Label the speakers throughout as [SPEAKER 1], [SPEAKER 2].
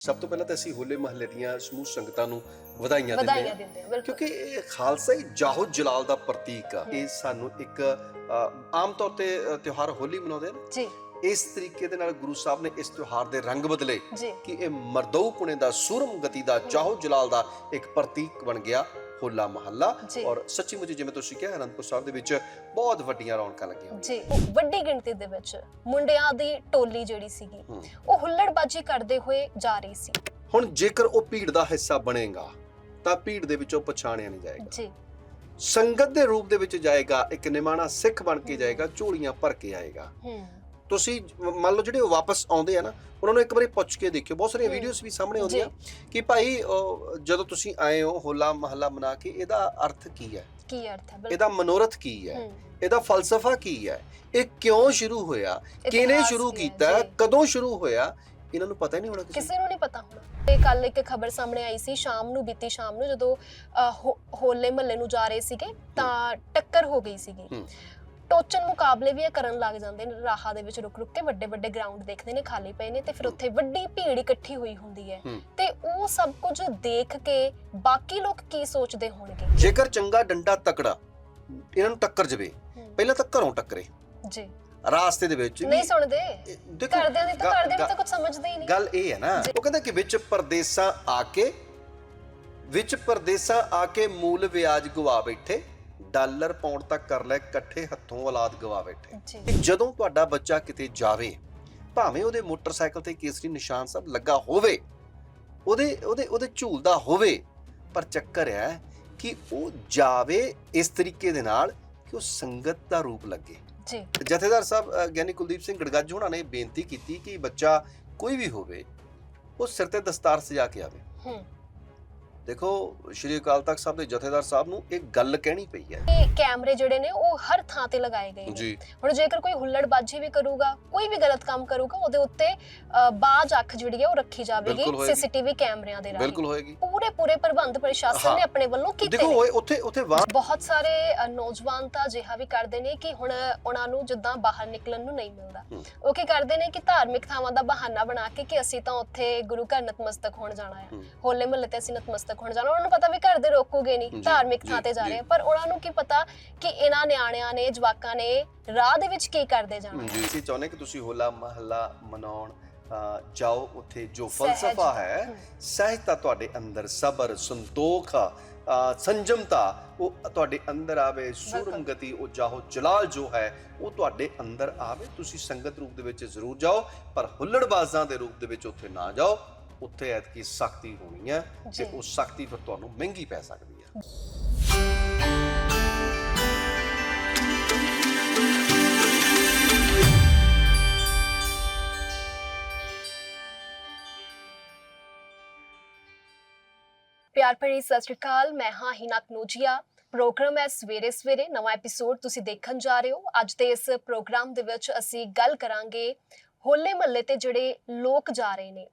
[SPEAKER 1] ਸਭ ਤੋਂ ਪਹਿਲਾਂ ਤਾਂ ਅਸੀਂ ਹੋਲੇ ਮਹੱਲੇ ਦੀਆਂ ਸਮੂਹ ਸੰਗਤਾਂ ਨੂੰ ਵਧਾਈਆਂ ਦਿੰਦੇ
[SPEAKER 2] ਵਧਾਈਆਂ
[SPEAKER 1] ਹਾਂ।
[SPEAKER 2] ਦਿੰਦੇ ਹਾਂ ਬਿਲਕੁਲ।
[SPEAKER 1] ਕਿਉਂਕਿ ਇਹ ਖਾਲਸਾ ਹੀ ਜਾਹੋ ਜਲਾਲ ਦਾ ਪ੍ਰਤੀਕ ਆ। ਇਹ ਸਾਨੂੰ ਇੱਕ ਅ, ਆਮ ਤੌਰ ਤੇ ਅ, ਤਿਉਹਾਰ ਹੋਲੀ ਮਨਾਉਂਦੇ ਆ ਨਾ।
[SPEAKER 2] ਜੀ।
[SPEAKER 1] ਇਸ ਤਰੀਕੇ ਦੇ ਨਾਲ ਗੁਰੂ ਸਾਹਿਬ ਨੇ ਇਸ ਤਿਉਹਾਰ ਦੇ ਰੰਗ ਬਦਲੇ
[SPEAKER 2] ਜੀ।
[SPEAKER 1] ਕਿ ਇਹ ਮਰਦਊ ਪੁਣੇ ਦਾ ਸੂਰਮ ਗਤੀ ਦਾ ਜਾਹੋ ਜਲਾਲ ਦਾ ਇੱਕ ਪ੍ਰਤੀਕ ਬਣ ਗਿਆ। ਹੋਲਾ ਮਹੱਲਾ
[SPEAKER 2] ਜੀ।
[SPEAKER 1] ਔਰ ਸੱਚੀ ਮੁੱਚ ਜਿਵੇਂ ਤੁਸੀਂ ਕਿਹਾ ਅਨੰਦਪੁਰ ਸਾਹਿਬ ਦੇ ਵਿੱਚ ਬਹੁਤ ਵੱਡੀਆਂ ਰੌਣਕਾਂ ਲੱਗੀਆਂ ਹੋਈਆਂ।
[SPEAKER 2] ਜੀ ਵੱਡੀ ਗਿਣਤੀ ਦੇ ਵਿੱਚ ਮੁੰਡਿਆਂ ਦੀ ਟੋਲੀ ਜਿਹੜੀ ਸੀਗੀ
[SPEAKER 1] ਹੂੰ।
[SPEAKER 2] ਉਹ ਹੁੱਲੜਬਾਜੀ ਕਰਦੇ ਹੋਏ ਜਾ ਰਹੀ ਸੀ।
[SPEAKER 1] ਹੁਣ ਜੇਕਰ ਉਹ ਭੀੜ ਦਾ ਹਿੱਸਾ ਬਣੇਗਾ ਤਾਂ ਭੀੜ ਦੇ ਵਿੱਚੋਂ ਪਛਾਣਿਆ ਨਹੀਂ ਜਾਏਗਾ।
[SPEAKER 2] ਜੀ।
[SPEAKER 1] ਸੰਗਤ ਦੇ ਰੂਪ ਦੇ ਵਿੱਚ ਜਾਏਗਾ ਇੱਕ ਨਿਮਾਣਾ ਸਿੱਖ ਬਣ ਕੇ ਜਾਏਗਾ ਝੋਲੀਆਂ ਭਰ ਕੇ ਆਏਗਾ।
[SPEAKER 2] ਹੂੰ।
[SPEAKER 1] ਤੁਸੀਂ ਮੰਨ ਲਓ ਜਿਹੜੇ ਵਾਪਸ ਆਉਂਦੇ ਆ ਨਾ ਉਹਨਾਂ ਨੂੰ ਇੱਕ ਵਾਰੀ ਪੁੱਛ ਕੇ ਦੇਖਿਓ। ਬਹੁਤ ਸਾਰੀਆਂ। ਵੀਡੀਓਜ਼ ਵੀ ਸਾਹਮਣੇ ਆਉਂਦੀਆਂ ਕਿ ਭਾਈ ਜਦੋਂ ਤੁਸੀਂ ਆਏ ਹੋ ਹੋਲਾ ਮਹੱਲਾ ਮਨਾ ਕੇ ਇਹਦਾ ਅਰਥ ਕੀ ਹੈ?
[SPEAKER 2] ਕੀ ਅਰਥ ਹੈ?
[SPEAKER 1] ਇਹਦਾ ਮਨੋਰਥ ਕੀ ਹੈ? ਇਹਦਾ ਫਲਸਫਾ ਕੀ ਹੈ? ਇਹ ਕਿਉਂ ਸ਼ੁਰੂ ਹੋਇਆ? ਕਿਹਨੇ ਸ਼ੁਰੂ ਕੀਤਾ। ਕਦੋਂ ਸ਼ੁਰੂ ਹੋਇਆ? ਇਹਨਾਂ ਨੂੰ ਪਤਾ ਹੀ ਨਹੀਂ ਹੋਣਾ ਕਿਸੇ
[SPEAKER 2] ਨੂੰ। ਨਹੀਂ ਪਤਾ ਹੁਣ। ਤੇ ਕੱਲ ਇੱਕ ਖਬਰ ਸਾਹਮਣੇ ਆਈ ਸੀ ਸ਼ਾਮ ਨੂੰ ਬੀਤੀ ਸ਼ਾਮ ਨੂੰ ਜਦੋਂ ਹੋਲੇ ਮਹੱਲੇ ਨੂੰ ਜਾ ਰਹੇ ਸੀਗੇ ਤਾਂ ਟੱਕਰ ਹੋ ਗਈ ਸੀਗੀ। ਟੋਚਨ ਮੁਕਾਬਲੇ ਵੀ ਇਹ ਕਰਨ ਲੱਗ ਜਾਂਦੇ ਨੇ ਰਾਹਾਂ ਦੇ ਵਿੱਚ ਰੁਕ ਰੁਕ ਕੇ ਵੱਡੇ ਵੱਡੇ ਗਰਾਊਂਡ ਦੇਖਦੇ ਨੇ ਖਾਲੀ ਪਏ ਨੇ ਤੇ ਫਿਰ। ਉੱਥੇ ਵੱਡੀ ਭੀੜ ਇਕੱਠੀ ਹੋਈ ਹੁੰਦੀ ਹੈ। ਤੇ ਉਹ ਸਭ ਕੁਝ ਦੇਖ ਕੇ ਬਾਕੀ ਲੋਕ ਕੀ ਸੋਚਦੇ ਹੋਣਗੇ
[SPEAKER 1] ਜੇਕਰ ਚੰਗਾ ਡੰਡਾ ਤਕੜਾ ਇਹਨਾਂ ਨੂੰ ਟੱਕਰ ਜਵੇ ਪਹਿਲਾਂ ਤਾਂ ਘਰੋਂ ਟੱਕਰੇ
[SPEAKER 2] ਜੀ
[SPEAKER 1] ਰਾਸਤੇ ਦੇ ਵਿੱਚ
[SPEAKER 2] ਨਹੀਂ ਸੁਣਦੇ
[SPEAKER 1] ਇਹ ਦੇਖੋ
[SPEAKER 2] ਕਰਦਿਆਂ ਦੀ ਤਾਂ ਕਰਦਿਆਂ ਨੂੰ ਤਾਂ ਕੁਝ ਸਮਝਦੇ ਹੀ ਨਹੀਂ
[SPEAKER 1] ਗੱਲ ਇਹ ਹੈ ਨਾ। ਉਹ ਕਹਿੰਦਾ ਕਿ ਵਿੱਚ ਪਰਦੇਸਾਂ ਆ ਕੇ ਵਿੱਚ ਪਰਦੇਸਾਂ ਆ ਕੇ ਮੂਲ ਵਿਆਜ ਗਵਾ ਬੈਠੇ ਡਾਲਰ ਪਾਉਂਡ ਤੱਕ ਕਰ ਲੈ ਇਕੱਠੇ ਹੱਥੋਂ ਔਲਾਦ ਗਵਾ ਬੈਠੇ। ਜਦੋਂ ਤੁਹਾਡਾ ਬੱਚਾ ਕਿਤੇ ਜਾਵੇ ਭਾਵੇਂ ਉਹਦੇ ਮੋਟਰਸਾਈਕਲ ਤੇ ਕੇਸਰੀ ਨਿਸ਼ਾਨ ਸਭ ਲੱਗਾ ਹੋਵੇ ਉਹਦੇ ਉਹਦੇ ਉਹਦੇ ਝੂਲਦਾ ਹੋਵੇ ਪਰ ਚੱਕਰ ਹੈ ਕਿ ਉਹ ਜਾਵੇ ਇਸ ਤਰੀਕੇ ਦੇ ਨਾਲ ਕਿ ਉਹ ਸੰਗਤ ਦਾ ਰੂਪ ਲੱਗੇ।
[SPEAKER 2] ਜੀ।
[SPEAKER 1] ਜਥੇਦਾਰ ਸਾਹਿਬ ਗਿਆਨੀ ਕੁਲਦੀਪ ਸਿੰਘ ਗੜਗੱਜ ਹੋਣਾ ਨੇ ਬੇਨਤੀ ਕੀਤੀ ਕਿ ਬੱਚਾ ਕੋਈ ਵੀ ਹੋਵੇ ਉਹ ਸਿਰ ਤੇ ਦਸਤਾਰ ਸਜਾ ਕੇ ਆਵੇ।
[SPEAKER 2] ਹੂੰ।
[SPEAKER 1] ਦੇਖੋ ਸ਼੍ਰੀ ਅਕਾਲ ਤਖਤ ਸਾਹਿਬ ਦੇ ਜਥੇਦਾਰ ਸਾਹਿਬ ਨੂੰ ਇੱਕ ਗੱਲ ਕਹਿਣੀ ਪਈ ਹੈ।
[SPEAKER 2] ਇਹ ਕੈਮਰੇ ਜਿਹੜੇ ਨੇ ਉਹ ਹਰ ਥਾਂ ਤੇ ਲਗਾਏ ਗਏ ਨੇ।
[SPEAKER 1] ਜੀ।
[SPEAKER 2] ਹੁਣ ਜੇਕਰ ਕੋਈ ਹੁੱਲੜਬਾਜ਼ੀ ਵੀ ਕਰੂਗਾ ਕੋਈ ਵੀ ਗਲਤ ਕੰਮ ਕਰੂਗਾ ਉਹਦੇ ਉੱਤੇ ਅ, ਬਾਜ਼ ਅੱਖ ਜਿਹੜੀ ਹੈ ਉਹ ਰੱਖੀ ਜਾਵੇਗੀ
[SPEAKER 1] ਬਿਲਕੁਲ ਹੋਏਗੀ।
[SPEAKER 2] ਸੀਸੀਟੀਵੀ ਕੈਮਰਿਆਂ ਦੇ ਰਾਹੀਂ।
[SPEAKER 1] ਬਿਲਕੁਲ ਹੋਏਗੀ।
[SPEAKER 2] ਪੂਰੇ ਪੂਰੇ ਪ੍ਰਬੰਧ ਪ੍ਰਸ਼ਾਸਨ। ਨੇ ਆਪਣੇ ਵੱਲੋਂ ਕੀਤੇ
[SPEAKER 1] ਦੇਖੋ ਉੱਥੇ ਉੱਥੇ
[SPEAKER 2] ਬਹੁਤ ਸਾਰੇ ਨੌਜਵਾਨ ਤਾਂ ਅਜਿਹਾ ਵੀ ਕਰਦੇ ਨੇ ਕਿ ਹੁਣ ਉਹਨਾਂ ਨੂੰ ਜਿੱਦਾਂ ਬਾਹਰ ਨਿਕਲਣ ਨੂੰ ਨਹੀਂ ਮਿਲਦਾ। ਉਹ ਕੀ ਕਰਦੇ ਨੇ ਕਿ ਧਾਰਮਿਕ ਥਾਵਾਂ ਦਾ ਬਹਾਨਾ ਬਣਾ ਕੇ ਕਿ ਅਸੀਂ ਤਾਂ ਉੱਥੇ ਗੁਰੂ ਘਰ ਨਤਮਸਤਕ ਹੋਣ ਜਾਣਾ ਹੈ। ਹੋਲੇ ਮਹੱਲੇ ਤੇ ਅਸੀਂ ਨਤਮਸਤਕ ਹੋਣ ਜਾਣਾ ਉਹਨਾਂ ਨੂੰ ਪਤਾ ਵੀ ਘਰ ਦੇ ਰੋਕੂਗੇ ਨਹੀਂ ਧਾਰਮਿਕ ਥਾਂ ਤੇ ਜਾ। ਰਹੇ ਪਰ ਉਹਨਾਂ ਨੂੰ ਕੀ ਪਤਾ ਕਿ ਇਹਨਾਂ ਨਿਆਣਿਆਂ ਨੇ ਜਵਾਕਾਂ ਨੇ ਰਾਹ ਦੇ ਵਿੱਚ ਕੀ ਕਰਦੇ ਜਾਣਾ
[SPEAKER 1] ਜੀ ਅਸੀਂ ਚਾਹੁੰਦੇ ਕਿ ਤੁਸੀਂ ਹੋਲਾ ਮਹੱਲਾ ਮਨਾਉਣ ਜਾਓ ਉੱਥੇ ਜੋ ਫਲਸਫਾ ਹੈ। ਸਹਿਜਤਾ ਤੁਹਾਡੇ ਅੰਦਰ ਸਬਰ ਸੰਤੋਖ ਸੰਜਮਤਾ ਉਹ ਤੁਹਾਡੇ ਅੰਦਰ ਆਵੇ ਸੂਰਮ
[SPEAKER 2] ਬਿਲਕੁਲ।
[SPEAKER 1] ਗਤੀ ਉਹ ਜਾਹੋ ਜਲਾਲ ਜੋ ਹੈ ਉਹ ਤੁਹਾਡੇ ਅੰਦਰ ਆਵੇ ਤੁਸੀਂ ਸੰਗਤ ਰੂਪ ਦੇ ਵਿੱਚ ਜ਼ਰੂਰ ਜਾਓ ਪਰ ਹੁੱਲੜਬਾਜ਼ਾਂ ਦੇ ਰੂਪ ਦੇ ਵਿੱਚ ਉੱਥੇ ਨਾ ਜਾਓ ਉੱਥੇ ਐਤਕੀ ਸਖਤੀ ਹੋਣੀ ਹੈ ਤੇ। ਉਹ ਸਖਤੀ ਫਿਰ ਤੁਹਾਨੂੰ ਮਹਿੰਗੀ ਪੈ ਸਕਦੀ ਹੈ
[SPEAKER 2] ਪਿਆਰ ਭਰੀ ਸਤਿ ਸ਼੍ਰੀ ਅਕਾਲ, ਮੈਂ ਹਾਂ ਹਿਨਾ ਕਨੋਜੀਆ। ਪ੍ਰੋਗਰਾਮ ਹੈ ਸਵੇਰੇ ਸਵੇਰੇ, ਨਵਾਂ ਐਪੀਸੋਡ ਤੁਸੀਂ ਦੇਖਣ ਜਾ ਰਹੇ ਹੋ। ਅੱਜ ਦੇ ਇਸ ਪ੍ਰੋਗਰਾਮ ਦੇ ਵਿੱਚ ਅਸੀਂ ਗੱਲ ਕਰਾਂਗੇ ਹੋਲੇ ਮਹੱਲੇ ਤੇ ਜਿਹੜੇ ਲੋਕ ਜਾ ਰਹੇ ਨੇ।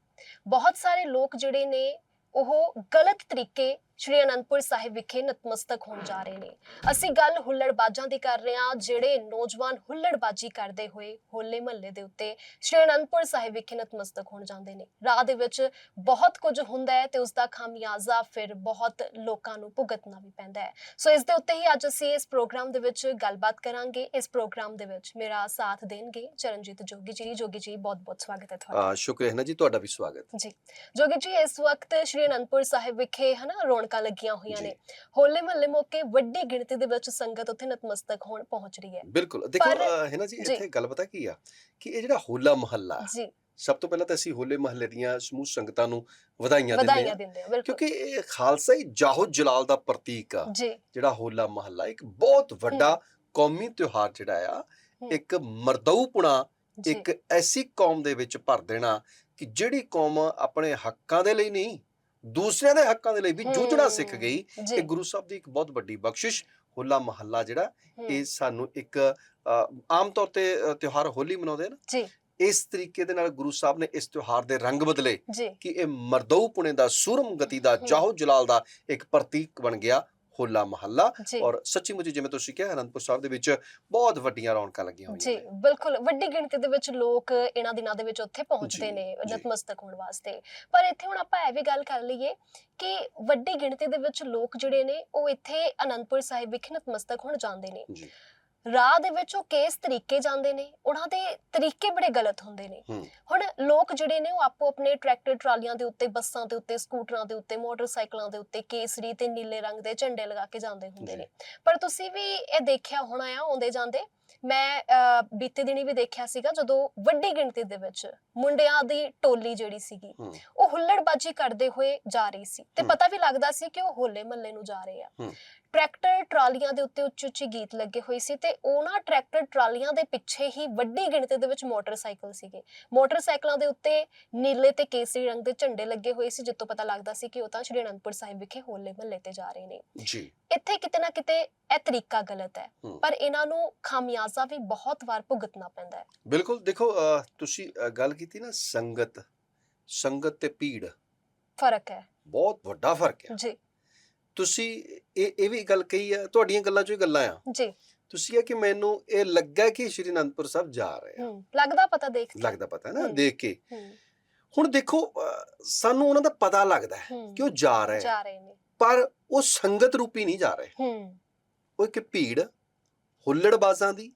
[SPEAKER 2] ਬਹੁਤ ਸਾਰੇ ਲੋਕ ਜਿਹੜੇ ਨੇ, ਉਹ ਗਲਤ ਤਰੀਕੇ ਸ਼੍ਰੀ ਅਨੰਦਪੁਰ ਸਾਹਿਬ ਵਿਖੇ ਨਤਮਸਤਕ ਹੋਣ ਜਾ ਰਹੇ ਨੇ। ਅਸੀਂ ਗੱਲ ਹੁੱਲੜਬਾਜ਼ਾਂ ਦੀ ਕਰ ਰਹੇ ਹਾਂ ਜਿਹੜੇ ਨੌਜਵਾਨ ਹੁੱਲੜਬਾਜ਼ੀ ਕਰਦੇ ਹੋਏ ਹੋਲੇ ਮਹੱਲੇ ਦੇ ਉੱਤੇ ਸ਼੍ਰੀ ਅਨੰਦਪੁਰ ਸਾਹਿਬ ਵਿਖੇ ਨਤਮਸਤਕ ਹੋਣ ਜਾਂਦੇ ਨੇ। ਰਾਹ ਦੇ ਵਿੱਚ ਬਹੁਤ ਕੁਝ ਹੁੰਦਾ ਹੈ ਤੇ ਉਸ ਦਾ ਖਾਮਿਆਜ਼ਾ ਫਿਰ ਬਹੁਤ ਲੋਕਾਂ ਨੂੰ ਭੁਗਤਣਾ ਵੀ ਪੈਂਦਾ ਹੈ। ਸੋ ਇਸ ਦੇ ਉੱਤੇ ਹੀ ਅੱਜ ਅਸੀਂ ਇਸ ਪ੍ਰੋਗਰਾਮ ਦੇ ਵਿੱਚ ਗੱਲਬਾਤ ਕਰਾਂਗੇ। ਇਸ ਪ੍ਰੋਗਰਾਮ ਦੇ ਵਿੱਚ ਮੇਰਾ ਸਾਥ ਦੇਣਗੇ ਚਰਨਜੀਤ ਜੋਗੀ ਜੀ। ਜੋਗੀ ਜੀ ਬਹੁਤ ਬਹੁਤ ਸਵਾਗਤ ਹੈ ਤੁਹਾਡਾ।
[SPEAKER 1] ਅ, ਸ਼ੁਕਰ ਹੈ ਨਾ ਜੀ ਤੁਹਾਡਾ ਵੀ ਸਵਾਗਤ।
[SPEAKER 2] ਜੀ। ਜੋਗੀ ਜੀ ਇਸ ਵਕਤ ਸ਼੍ਰੀ ਅਨੰਦਪੁਰ ਸਾਹਿਬ ਵਿਖੇ ਹਨਾ ਰੌਣਕਾਂ ਲੱਗੀਆਂ ਹੋਈਆਂ। ਨੇ। ਹੋਲੇ ਮਹੱਲੇ ਮੌਕੇ ਵੱਡੀ ਗਿਣਤੀ ਦੇ ਵਿੱਚ ਸੰਗਤ ਉੱਥੇ ਨਤਮਸਤਕ ਹੋਣ ਪਹੁੰਚ ਰਹੀ ਹੈ।
[SPEAKER 1] ਬਿਲਕੁਲ। ਦੇਖੋ ਹੈ ਨਾ ਜੀ। ਇੱਥੇ ਗੱਲ ਪਤਾ ਕੀ ਆ? ਕਿ ਇਹ ਜਿਹੜਾ ਹੋਲਾ ਮਹੱਲਾ
[SPEAKER 2] ਜੀ।
[SPEAKER 1] ਸਭ ਤੋਂ ਪਹਿਲਾਂ ਤਾਂ ਅਸੀਂ ਹੋਲੇ ਮਹੱਲੇ ਦੀਆਂ ਸਮੂਹ ਸੰਗਤਾਂ ਨੂੰ ਵਧਾਈਆਂ ਦਿੰਦੇ ਹਾਂ। ਕਿਉਂਕਿ ਇਹ ਖਾਲਸਾ ਹੀ ਜਾਹੋ ਜਲਾਲ ਦਾ ਪ੍ਰਤੀਕ ਆ। ਜਿਹੜਾ ਹੋਲਾ ਮਹੱਲਾ ਇੱਕ ਬਹੁਤ ਵੱਡਾ ਕੌਮੀ ਤਿਉਹਾਰ ਜਿਹੜਾ ਆ। ਇੱਕ ਮਰਦਊਪੁਣਾ ਇੱਕ ਐਸੀ ਕੌਮ ਦੇ ਵਿੱਚ ਭਰ ਦੇਣਾ ਕਿ ਜਿਹੜੀ ਕੌਮ ਆਪਣੇ ਹੱਕਾਂ ਦੇ ਲਈ ਨਹੀਂ ਦੂਸਰਿਆਂ ਦੇ ਹੱਕਾਂ ਦੇ ਲਈ ਵੀ ਜੂਝਣਾ ਸਿੱਖ। ਗਈ ਇਹ ਗੁਰੂ ਸਾਹਿਬ ਦੀ ਇੱਕ ਬਹੁਤ ਵੱਡੀ ਬਖਸ਼ਿਸ਼ ਹੋਲਾ ਮਹੱਲਾ ਜਿਹੜਾ ਇਹ ਸਾਨੂੰ ਇੱਕ ਆਮ ਤੌਰ ਤੇ ਤਿਉਹਾਰ ਹੋਲੀ ਮਨਾਉਂਦੇ ਆ ਨਾ।
[SPEAKER 2] ਜੀ।
[SPEAKER 1] ਇਸ ਤਰੀਕੇ ਦੇ ਨਾਲ ਗੁਰੂ ਸਾਹਿਬ ਨੇ ਇਸ ਤਿਉਹਾਰ ਦੇ ਰੰਗ ਬਦਲੇ ਕਿ ਇਹ ਮਰਦਊ ਪੁਣੇ ਦਾ ਸੂਰਮ ਗਤੀ ਦਾ। ਜਾਹੋ ਜਲਾਲ ਦਾ ਇੱਕ ਪ੍ਰਤੀਕ ਬਣ ਗਿਆ। ਹੋਲਾ ਮਹੱਲਾ
[SPEAKER 2] ਜੀ।
[SPEAKER 1] ਔਰ ਸੱਚੀ ਮੁੱਚੀ ਜਿਵੇਂ ਤੁਸੀਂ ਕਿਹਾ ਅਨੰਦਪੁਰ ਸਾਹਿਬ ਦੇ ਵਿੱਚ ਬਹੁਤ ਵੱਡੀਆਂ ਰੌਣਕਾਂ ਲੱਗੀਆਂ
[SPEAKER 2] ਜੀ
[SPEAKER 1] ਹੋਈਆਂ ਨੇ।
[SPEAKER 2] ਬਿਲਕੁਲ ਵੱਡੀ ਗਿਣਤੀ ਦੇ ਵਿੱਚ ਲੋਕ ਇਹਨਾਂ ਦਿਨਾਂ ਦੇ ਵਿੱਚ ਉੱਥੇ ਪਹੁੰਚਦੇ
[SPEAKER 1] ਜੀ,
[SPEAKER 2] ਨੇ
[SPEAKER 1] ਜੀ।
[SPEAKER 2] ਨਤਮਸਤਕ ਹੋਣ ਵਾਸਤੇ। ਪਰ ਇੱਥੇ ਹੁਣ ਆਪਾਂ ਇਹ ਵੀ ਗੱਲ ਕਰ ਲਈਏ ਕਿ ਵੱਡੀ ਗਿਣਤੀ ਦੇ ਵਿੱਚ ਲੋਕ ਜਿਹੜੇ ਨੇ ਉਹ ਇੱਥੇ ਅਨੰਦਪੁਰ ਸਾਹਿਬ ਵਿਖੇ ਨਤਮਸਤਕ ਹੋਣ ਜਾਂਦੇ ਨੇ।
[SPEAKER 1] ਜੀ।
[SPEAKER 2] ਰਾਹ ਦੇ ਵਿੱਚ ਉਹ ਕਿਸ ਤਰੀਕੇ ਜਾਂਦੇ ਨੇ ਉਹਨਾਂ ਦੇ ਤਰੀਕੇ ਬੜੇ ਗਲਤ ਹੁੰਦੇ ਨੇ। ਹੁਣ ਲੋਕ ਜਿਹੜੇ ਨੇ ਉਹ ਆਪੋ ਆਪਣੇ ਟਰੈਕਟਰ ਟਰਾਲੀਆਂ ਦੇ ਉੱਤੇ ਬੱਸਾਂ ਦੇ ਉੱਤੇ ਸਕੂਟਰਾਂ ਦੇ ਉੱਤੇ ਮੋਟਰਸਾਈਕਲਾਂ ਦੇ ਉੱਤੇ ਕੇਸਰੀ ਤੇ ਨੀਲੇ ਰੰਗ ਦੇ ਝੰਡੇ ਲਗਾ ਕੇ ਜਾਂਦੇ ਹੁੰਦੇ। ਨੇ। ਪਰ ਤੁਸੀਂ ਵੀ ਇਹ ਦੇਖਿਆ ਹੋਣਾ ਆ ਆਉਂਦੇ ਜਾਂਦੇ? ਮੈਂ ਬੀਤੇ ਦਿਨੀ ਵੀ ਦੇਖਿਆ ਸੀਗਾ ਜਦੋਂ ਵੱਡੀ ਗਿਣਤੀ ਦੇ ਵਿੱਚ ਮੁੰਡਿਆਂ ਦੀ ਟੋਲੀ ਜਿਹੜੀ ਸੀਗੀ ਉਹ ਹੁੱਲੜਬਾਜੀ ਕਰਦੇ ਹੋਏ ਜਾ ਰਹੀ ਸੀ। ਤੇ। ਪਤਾ ਵੀ ਲੱਗਦਾ ਸੀ ਕਿ ਉਹ ਹੋਲੇ ਮਹੱਲੇ ਨੂੰ ਜਾ ਰਹੇ ਆ। ਟਰੈਕਟਰ ਟਰਾਲੀਆਂ ਦੇ ਉੱਤੇ ਉੱਚੀ ਉੱਚੀ ਗੀਤ ਲੱਗੇ ਹੋਏ ਸੀ ਤੇ ਉਹਨਾਂ ਟਰੈਕਟਰ ਟਰਾਲੀਆਂ ਦੇ ਪਿੱਛੇ ਹੀ ਵੱਡੀ ਗਿਣਤੀ ਦੇ ਵਿੱਚ ਮੋਟਰਸਾਈਕਲ ਸੀਗੇ। ਮੋਟਰਸਾਈਕਲਾਂ ਦੇ ਉੱਤੇ ਨੀਲੇ ਤੇ ਕੇਸਰੀ ਰੰਗ ਦੇ ਝੰਡੇ ਲੱਗੇ ਹੋਏ ਸੀ ਜਿੱਤੋਂ ਪਤਾ ਲੱਗਦਾ ਸੀ ਕਿ ਉਹ ਤਾਂ ਸ਼੍ਰੀ ਅਨੰਦਪੁਰ ਸਾਹਿਬ ਵਿਖੇ ਹੋਲੇ ਮਹੱਲੇ ਤੇ ਜਾ ਰਹੇ ਨੇ।
[SPEAKER 1] ਜੀ।
[SPEAKER 2] ਇੱਥੇ ਕਿਤੇ ਨਾ ਕਿਤੇ ਇਹ ਤਰੀਕਾ ਗਲਤ ਹੈ। ਪਰ ਇਹਨਾਂ ਨੂੰ ਖਾਮਿਆਜ਼ਾ ਵੀ ਬਹੁਤ ਵਾਰ ਭੁਗਤਣਾ ਪੈਂਦਾ ਹੈ।
[SPEAKER 1] ਬਿਲਕੁਲ ਦੇਖੋ ਤੁਸੀਂ ਗੱਲ ਕੀਤੀ ਨਾ ਸੰਗਤ ਸੰਗਤ ਤੇ ਭੀੜ।
[SPEAKER 2] ਫ਼ਰਕ ਹੈ।
[SPEAKER 1] ਬਹੁਤ ਵੱਡਾ ਫ਼ਰਕ ਹੈ।
[SPEAKER 2] ਜੀ।
[SPEAKER 1] ਤੁਸੀਂ ਇਹ ਇਹ ਵੀ ਗੱਲ ਕਹੀ ਹੈ ਤੁਹਾਡੀਆਂ ਗੱਲਾਂ ਚੋਂ ਹੀ ਗੱਲਾਂ ਆ।
[SPEAKER 2] ਜੀ।
[SPEAKER 1] ਤੁਸੀਂ ਇਹ ਕਿ ਮੈਨੂੰ ਇਹ ਲੱਗਾ ਕਿ ਸ਼੍ਰੀ ਅਨੰਦਪੁਰ ਸਾਹਿਬ ਜਾ ਰਹੇ ਆ।
[SPEAKER 2] ਲੱਗਦਾ ਪਤਾ ਦੇਖ ਕੇ।
[SPEAKER 1] ਲੱਗਦਾ ਪਤਾ ਨਾ। ਦੇਖ ਕੇ। ਹੁਣ ਦੇਖੋ ਸਾਨੂੰ ਉਹਨਾਂ ਦਾ ਪਤਾ ਲੱਗਦਾ ਹੈ ਕਿ ਉਹ ਜਾ ਰਹੇ ਆ।
[SPEAKER 2] ਜਾ ਰਹੇ ਨੇ।
[SPEAKER 1] ਪਰ ਉਹ ਸੰਗਤ ਰੂਪੀ ਨਹੀਂ ਜਾ ਰਹੇ।
[SPEAKER 2] ਹੂੰ।
[SPEAKER 1] ਉਹ ਇੱਕ ਭੀੜ ਹੁੱਲੜਬਾਜ਼ਾਂ ਦੀ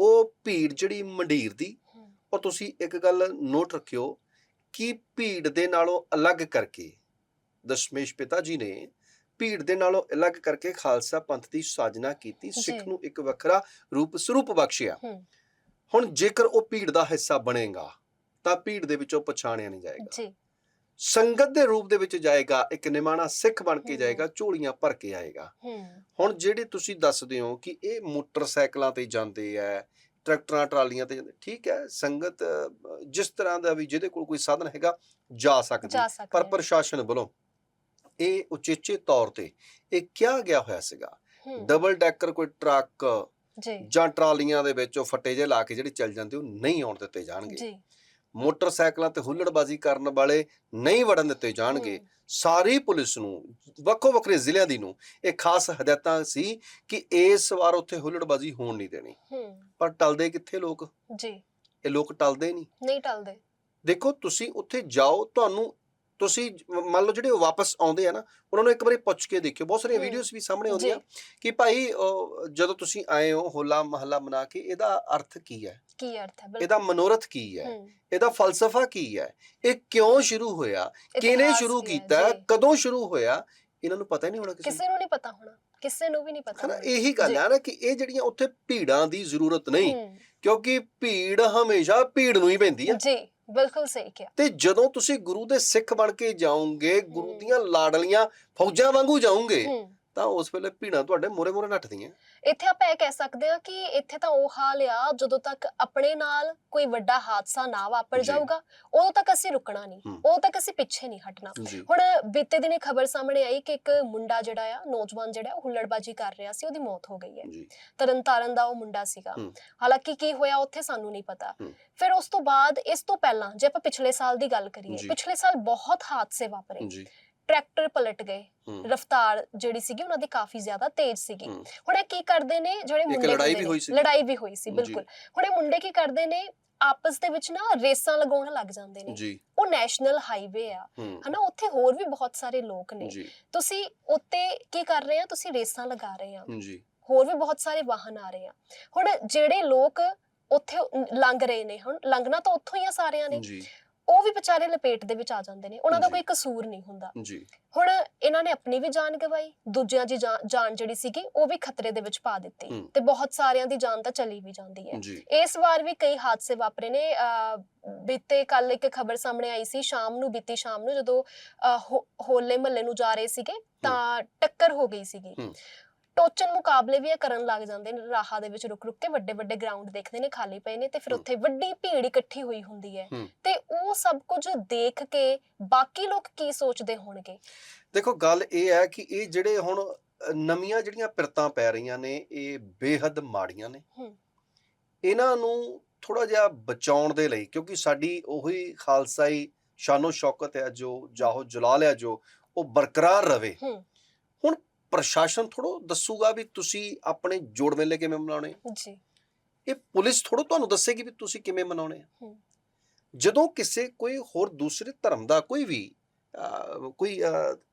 [SPEAKER 1] ਉਹ ਭੀੜ ਜਿਹੜੀ ਮੰਡੀਰ ਦੀ। ਔਰ ਤੁਸੀਂ ਇੱਕ ਗੱਲ ਨੋਟ ਰੱਖਿਓ ਕਿ ਭੀੜ ਦੇ ਨਾਲੋਂ ਅਲੱਗ ਕਰਕੇ ਦਸ਼ਮੇਸ਼ ਪਿਤਾ ਜੀ ਨੇ ਭੀੜ ਦੇ ਨਾਲੋਂ ਅਲੱਗ ਕਰਕੇ ਖਾਲਸਾ ਪੰਥ ਦੀ ਸਾਜਨਾ ਕੀਤੀ ਸਿੱਖ। ਨੂੰ ਇੱਕ ਵੱਖਰਾ ਰੂਪ ਸਰੂਪ ਬਖਸ਼ਿਆ। ਹੁਣ ਜੇਕਰ ਉਹ ਭੀੜ ਦਾ ਹਿੱਸਾ ਬਣੇਗਾ ਤਾਂ ਭੀੜ ਦੇ ਵਿੱਚੋਂ ਪਛਾਣਿਆ ਨਹੀਂ ਜਾਏਗਾ।
[SPEAKER 2] ਜੀ।
[SPEAKER 1] ਸੰਗਤ ਦੇ ਰੂਪ ਦੇ ਵਿੱਚ ਜਾਏਗਾ ਇੱਕ ਨਿਮਾਣਾ ਸਿੱਖ ਬਣ ਕੇ। ਜਾਏਗਾ ਝੋਲੀਆਂ ਭਰ ਕੇ ਆਏਗਾ। ਹੁਣ ਜਿਹੜੇ ਤੁਸੀਂ ਦੱਸਦੇ ਹੋ ਕਿ ਇਹ ਮੋਟਰਸਾਈਕਲਾਂ ਤੇ ਜਾਂਦੇ ਆ ਟਰੈਕਟਰਾਂ ਟਰਾਲੀਆਂ ਤੇ ਜਾਂਦੇ ਠੀਕ ਹੈ ਸੰਗਤ ਜਿਸ ਤਰ੍ਹਾਂ ਦਾ ਵੀ ਜਿਹਦੇ ਕੋਲ ਕੋਈ ਸਾਧਨ ਹੈਗਾ ਜਾ ਸਕਦੀ ਪਰ। ਪ੍ਰਸ਼ਾਸਨ ਵੱਲੋਂ ਇਹ ਉਚੇਚੇ ਤੌਰ ਤੇ ਇਹ ਕਿਹਾ ਗਿਆ ਹੋਇਆ ਸੀਗਾ। ਡਬਲ ਡੈਕਰ ਕੋਈ ਟਰੱਕ
[SPEAKER 2] ਜੀ।
[SPEAKER 1] ਜਾਂ ਟਰਾਲੀਆਂ ਦੇ ਵਿੱਚ ਉਹ ਫੱਟੇ ਜੇ ਲਾ ਕੇ ਜਿਹੜੇ ਚੱਲ ਜਾਂਦੇ ਉਹ ਨਹੀਂ ਆਉਣ ਦਿੱਤੇ ਜਾਣਗੇ।
[SPEAKER 2] ਜੀ।
[SPEAKER 1] ਮੋਟਰਸਾਈਕਲਾਂ ਤੇ ਹੁੱਲੜਬਾਜ਼ੀ ਕਰਨ ਵਾਲੇ ਨਹੀਂ ਵੜਨ ਦਿੱਤੇ ਜਾਣਗੇ। ਸਾਰੀ ਪੁਲਿਸ ਨੂੰ ਵੱਖੋ ਵੱਖਰੇ ਜ਼ਿਲ੍ਹਿਆਂ ਦੀ ਨੂੰ ਇਹ ਖਾਸ ਹਦਾਇਤਾਂ ਸੀ ਕਿ ਇਸ ਵਾਰ ਉੱਥੇ ਹੁੱਲੜਬਾਜ਼ੀ ਹੋਣ ਨਹੀਂ ਦੇਣੀ। ਪਰ ਟਲਦੇ ਕਿੱਥੇ ਲੋਕ?
[SPEAKER 2] ਜੀ।
[SPEAKER 1] ਇਹ ਲੋਕ ਟਲਦੇ ਨਹੀਂ।
[SPEAKER 2] ਨਹੀਂ ਟਲਦੇ।
[SPEAKER 1] ਦੇਖੋ ਤੁਸੀਂ ਉੱਥੇ ਜਾਓ ਤੁਹਾਨੂੰ ਤੁਸੀਂ ਮੰਨ ਲਓ ਜਿਹੜੇ ਵਾਪਸ ਆਉਂਦੇ ਆ ਨਾ ਉਹਨਾਂ ਨੂੰ ਇੱਕ ਵਾਰੀ ਪੁੱਛ ਕੇ ਦੇਖਿਓ। ਬਹੁਤ ਸਾਰੀਆਂ। ਵੀਡੀਓਜ਼ ਵੀ ਸਾਹਮਣੇ ਆਉਂਦੀਆਂ ਕਿ ਭਾਈ ਜਦੋਂ ਤੁਸੀਂ ਆਏ ਹੋ ਹੋਲਾ ਮਹੱਲਾ ਮਨਾ ਕੇ ਇਹਦਾ ਅਰਥ ਕੀ ਹੈ?
[SPEAKER 2] ਕੀ ਅਰਥ ਹੈ?
[SPEAKER 1] ਇਹਦਾ ਮਨੋਰਥ ਕੀ ਹੈ? ਇਹਦਾ ਫਲਸਫਾ ਕੀ ਹੈ? ਇਹ ਕਿਉਂ ਸ਼ੁਰੂ ਹੋਇਆ? ਕਿਹਨੇ ਸ਼ੁਰੂ ਕੀਤਾ। ਕਦੋਂ ਸ਼ੁਰੂ ਹੋਇਆ? ਇਹਨਾਂ ਨੂੰ ਪਤਾ ਹੀ ਨਹੀਂ ਹੋਣਾ ਕਿਸੇ ਨੂੰ।
[SPEAKER 2] ਨਹੀਂ ਪਤਾ ਹੋਣਾ। ਕਿਸੇ ਨੂੰ ਵੀ ਨਹੀਂ ਪਤਾ
[SPEAKER 1] ਹਨਾ
[SPEAKER 2] ਹੋਣਾ।
[SPEAKER 1] ਇਹੀ ਗੱਲ। ਹੈ ਨਾ ਕਿ ਇਹ ਜਿਹੜੀਆਂ ਉੱਥੇ ਭੀੜਾਂ ਦੀ ਜ਼ਰੂਰਤ ਨਹੀਂ ਕਿਉਂਕਿ ਭੀੜ ਹਮੇਸ਼ਾ ਭੀੜ ਨੂੰ ਹੀ ਪੈਂਦੀ ਹੈ
[SPEAKER 2] ਜੀ। ਬਿਲਕੁਲ ਸਹੀ ਕਿਹਾ
[SPEAKER 1] ਤੇ ਜਦੋਂ ਤੁਸੀਂ ਗੁਰੂ ਦੇ ਸਿੱਖ ਬਣ ਕੇ ਜਾਓਗੇ ਗੁਰੂ। ਦੀਆਂ ਲਾਡਲੀਆਂ ਫੌਜਾਂ ਵਾਂਗੂ ਜਾਓਗੇ ਤਾਂ ਉਸ ਵੇਲੇ ਭੀੜਾਂ ਤੁਹਾਡੇ ਮੋਰੇ ਮੋਰੇ ਨੱਠਦੀਆਂ
[SPEAKER 2] ਇੱਥੇ ਆਪਾਂ ਇਹ ਕਹਿ ਸਕਦੇ ਹਾਂ ਕਿ ਇੱਥੇ ਤਾਂ ਉਹ ਹਾਲ ਆ ਜਦੋਂ ਤੱਕ ਆਪਣੇ ਨਾਲ ਕੋਈ ਵੱਡਾ ਹਾਦਸਾ ਨਾ ਵਾਪਰ
[SPEAKER 1] ਜੀ।
[SPEAKER 2] ਜਾਊਗਾ ਉਦੋਂ ਤੱਕ ਅਸੀਂ ਰੁਕਣਾ ਨਹੀਂ। ਉਦੋਂ ਤੱਕ ਅਸੀਂ ਪਿੱਛੇ ਨਹੀਂ ਹਟਣਾ
[SPEAKER 1] ਜੀ
[SPEAKER 2] ਹੁਣ ਬੀਤੇ ਦਿਨੇ ਖਬਰ ਸਾਹਮਣੇ ਆਈ ਕਿ ਇੱਕ ਮੁੰਡਾ ਜਿਹੜਾ ਆ ਨੌਜਵਾਨ ਜਿਹੜਾ ਉਹ ਹੁੱਲੜਬਾਜੀ ਕਰ ਰਿਹਾ ਸੀ ਉਹਦੀ ਮੌਤ ਹੋ ਗਈ ਹੈ
[SPEAKER 1] ਜੀ
[SPEAKER 2] ਤਰਨਤਾਰਨ ਦਾ ਉਹ ਮੁੰਡਾ ਸੀਗਾ। ਹਾਲਾਂਕਿ ਕੀ ਹੋਇਆ ਉੱਥੇ ਸਾਨੂੰ ਨਹੀਂ ਪਤਾ। ਫਿਰ ਉਸ ਤੋਂ ਬਾਅਦ ਇਸ ਤੋਂ ਪਹਿਲਾਂ ਜੇ ਆਪਾਂ ਪਿਛਲੇ ਸਾਲ ਦੀ ਗੱਲ ਕਰੀਏ
[SPEAKER 1] ਜੀ।
[SPEAKER 2] ਪਿਛਲੇ ਸਾਲ ਬਹੁਤ ਹਾਦਸੇ ਵਾਪਰੇ
[SPEAKER 1] ਜੀ
[SPEAKER 2] ਟਰੈਕਟਰ ਪਲਟ ਗਏ। ਰਫਤਾਰ ਜਿਹੜੀ ਸੀਗੀ ਉਹਨਾਂ ਦੀ ਕਾਫੀ ਜ਼ਿਆਦਾ ਤੇਜ਼ ਸੀਗੀ। ਹੁਣ ਇਹ ਕੀ ਕਰਦੇ ਨੇ ਜਿਹੜੇ ਮੁੰਡੇ
[SPEAKER 1] ਲੜਾਈ ਵੀ ਹੋਈ ਸੀ।
[SPEAKER 2] ਲੜਾਈ ਵੀ ਹੋਈ ਸੀ। ਬਿਲਕੁਲ। ਹੁਣ ਇਹ ਮੁੰਡੇ ਕੀ ਕਰਦੇ ਨੇ ਆਪਸ ਦੇ ਵਿੱਚ ਨਾ ਰੇਸਾਂ ਲਗਾਉਣ ਲੱਗ ਜਾਂਦੇ ਨੇ। ਉਹ ਨੈਸ਼ਨਲ ਹਾਈਵੇ ਆ। ਹਨਾ ਉੱਥੇ ਹੋਰ ਵੀ ਬਹੁਤ ਸਾਰੇ ਲੋਕ ਨੇ। ਤੁਸੀਂ ਉੱਤੇ ਕੀ ਕਰ ਰਹੇ ਆ ਤੁਸੀਂ ਰੇਸਾਂ ਲਗਾ ਰਹੇ ਆ। ਹੋਰ ਵੀ ਬਹੁਤ ਸਾਰੇ ਵਾਹਨ ਆ ਰਹੇ ਆ। ਹੁਣ ਜਿਹੜੇ ਲੋਕ ਉੱਥੇ ਲੰਘ ਰਹੇ ਨੇ ਹੁਣ ਲੰਘਣਾ ਤਾਂ ਉੱਥੋਂ ਹੀ ਆ ਸਾਰਿਆਂ ਨੇ। ਉਹ ਵੀ ਵਿਚਾਰੇ ਲਪੇਟ ਦੇ ਵਿੱਚ ਆ ਜਾਂਦੇ ਨੇ ਉਹਨਾਂ ਦਾ। ਕੋਈ ਕਸੂਰ ਨਹੀਂ ਹੁੰਦਾ
[SPEAKER 1] ਜੀ
[SPEAKER 2] ਹੁਣ ਇਹਨਾਂ ਨੇ ਆਪਣੀ ਵੀ ਜਾਨ ਗਵਾਈ ਦੂਜਿਆਂ ਦੀ ਜਾਨ- ਜਿਹੜੀ ਸੀਗੀ ਉਹ ਵੀ ਖਤਰੇ ਦੇ ਵਿੱਚ ਪਾ ਦਿੱਤੀ। ਤੇ ਬਹੁਤ ਸਾਰਿਆਂ ਦੀ ਜਾਨ ਤਾਂ ਚਲੀ ਵੀ ਜਾਂਦੀ ਹੈ ਇਸ ਵਾਰ ਵੀ ਕਈ ਹਾਦਸੇ ਵਾਪਰੇ ਨੇ ਬੀਤੇ ਕੱਲ ਇੱਕ ਖਬਰ ਸਾਹਮਣੇ ਆਈ ਸੀ ਸ਼ਾਮ ਨੂੰ ਬੀਤੀ ਸ਼ਾਮ ਨੂੰ ਜਦੋਂ ਹੋਲੇ ਮਹੱਲੇ ਨੂੰ ਜਾ ਰਹੇ ਸੀਗੇ ਤਾਂ ਟੱਕਰ ਹੋ ਗਈ ਸੀਗੀ। ਟੋਚਨ ਮੁਕਾਬਲੇ ਵੀ ਇਹ ਕਰਨ ਲੱਗ ਜਾਂਦੇ ਨੇ ਰਾਹਾਂ ਦੇ ਵਿੱਚ ਰੁਕ ਰੁਕ ਕੇ ਵੱਡੇ ਵੱਡੇ ਗਰਾਊਂਡ ਦੇਖਦੇ ਨੇ ਖਾਲੀ ਪਏ ਨੇ ਤੇ ਫਿਰ। ਉੱਥੇ ਵੱਡੀ ਭੀੜ ਇਕੱਠੀ ਹੋਈ ਹੁੰਦੀ ਹੈ। ਤੇ ਉਹ ਸਭ ਕੁਝ ਦੇਖ ਕੇ ਬਾਕੀ ਲੋਕ ਕੀ ਸੋਚਦੇ ਹੋਣਗੇ
[SPEAKER 1] ਦੇਖੋ ਗੱਲ ਇਹ ਹੈ ਕਿ ਇਹ ਜਿਹੜੇ ਹੁਣ ਨਵੀਆਂ ਜਿਹੜੀਆਂ ਪਿਰਤਾਂ ਪੈ ਰਹੀਆਂ ਨੇ ਇਹ ਬੇਹੱਦ ਮਾੜੀਆਂ ਨੇ। ਇਹਨਾਂ ਨੂੰ ਥੋੜਾ ਜਿਹਾ ਬਚਾਉਣ ਦੇ ਲਈ ਕਿਉਂਕਿ ਸਾਡੀ ਉਹੀ ਖਾਲਸਾਈ ਸ਼ਾਨੋ ਸ਼ੌਕਤ ਹੈ ਜੋ ਜਾਹੋ ਜਲਾਲ ਹੈ ਜੋ ਉਹ ਬਰਕਰਾਰ ਰਵੇ
[SPEAKER 2] ਹੂੰ।
[SPEAKER 1] ਪ੍ਰਸ਼ਾਸਨ ਥੋੜੋ ਦੱਸੂਗਾ ਵੀ ਤੁਸੀਂ ਆਪਣੇ ਜੋੜ ਮੇਲੇ ਕਿਵੇਂ ਮਨਾਉਣੇ।
[SPEAKER 2] ਜੀ।
[SPEAKER 1] ਇਹ ਪੁਲਿਸ ਥੋੜੋ ਤੁਹਾਨੂੰ ਦੱਸੇਗੀ ਵੀ ਤੁਸੀਂ ਕਿਵੇਂ ਮਨਾਉਣੇ ਆ। ਜਦੋਂ ਕਿਸੇ ਕੋਈ ਹੋਰ ਦੂਸਰੇ ਧਰਮ ਦਾ ਕੋਈ ਵੀ ਕੋਈ